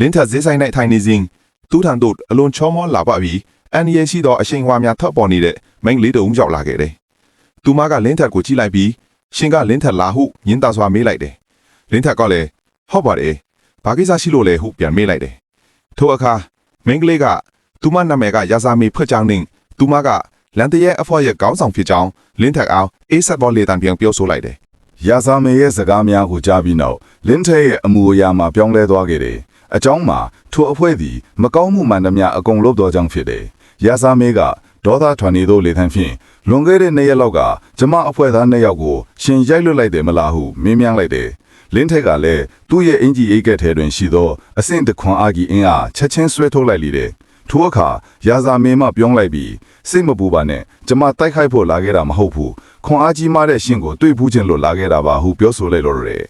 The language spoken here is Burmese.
လင်းထက်ဈေးဆိုင်၌ထိုင်နေစဉ်သူထံသို့အလွန်ချောမောလာပပြီးအန်ဒီရဲ့ရှိသောအရှိန်အဝါများထပ်ပေါ်နေတဲ့မိန်းကလေးတုံးရောက်လာခဲ့တယ်။သူမကလင်းထက်ကိုကြည့်လိုက်ပြီးရှင်ကလင်းထက်လာဟုညင်သာစွာမေးလိုက်တယ်။လင်းထက်ကလည်းဟုတ်ပါတယ်။ဘာကိစ္စရှိလို့လဲဟုပြန်မေးလိုက်တယ်။ထိုအခါမိန်းကလေးကသူမနာမည်ကရာဇာမေဖွက်ကြောင်းနှင့်သူမကလန်တရဲ့အဖော်ရဲ့ခေါင်းဆောင်ဖြစ်ကြောင်းလင်းထက်အောင်အေးဆက်ဘောလေတံပြန်ပြောဆိုလိုက်တယ် ရာဇာမေရဲ့စကားများကိုကြားပြီးနောက်လင်းထဲရဲ့အမူအရာမှာပြောင်းလဲသွားခဲ့တယ်။အကြောင်းမှာထိုအဖွဲ့သည်မကောင်းမှုမှန်သမျှအကုန်လုပ်တော်ကြောင်းဖြစ်တယ်။ရာဇာမေကဒေါသထွန်နေသောလေထံဖြင့်လွန်ခဲ့တဲ့နှစ်ရက်လောက်ကကျမအဖွဲ့သားနှစ်ယောက်ကိုရှင်ရိုက်လွတ်လိုက်တယ်မလားဟုမေးမြန်းလိုက်တယ်။လင်းထက်ကလည်းသူ့ရဲ့အင်ဂျီအိတ်ကက်ထဲတွင်ရှိသောအဆင့်တခွန်အားကြီးအင်အားချက်ချင်းဆွဲထုတ်လိုက်လေတယ်။ ထိုအခါရာဇာမေမှပြောင်းလိုက်ပြီးစိတ်မပူပါနဲ့ကျမတိုက်ခိုက်ဖို့လာခဲ့တာမဟုတ်ဘူးခွန်အားကြီးမားတဲ့ရှင်ကိုတွေ့ဖူးခြင်းလို့လာခဲ့တာပါဟုပြောဆိုလိုက်လို့ရတယ်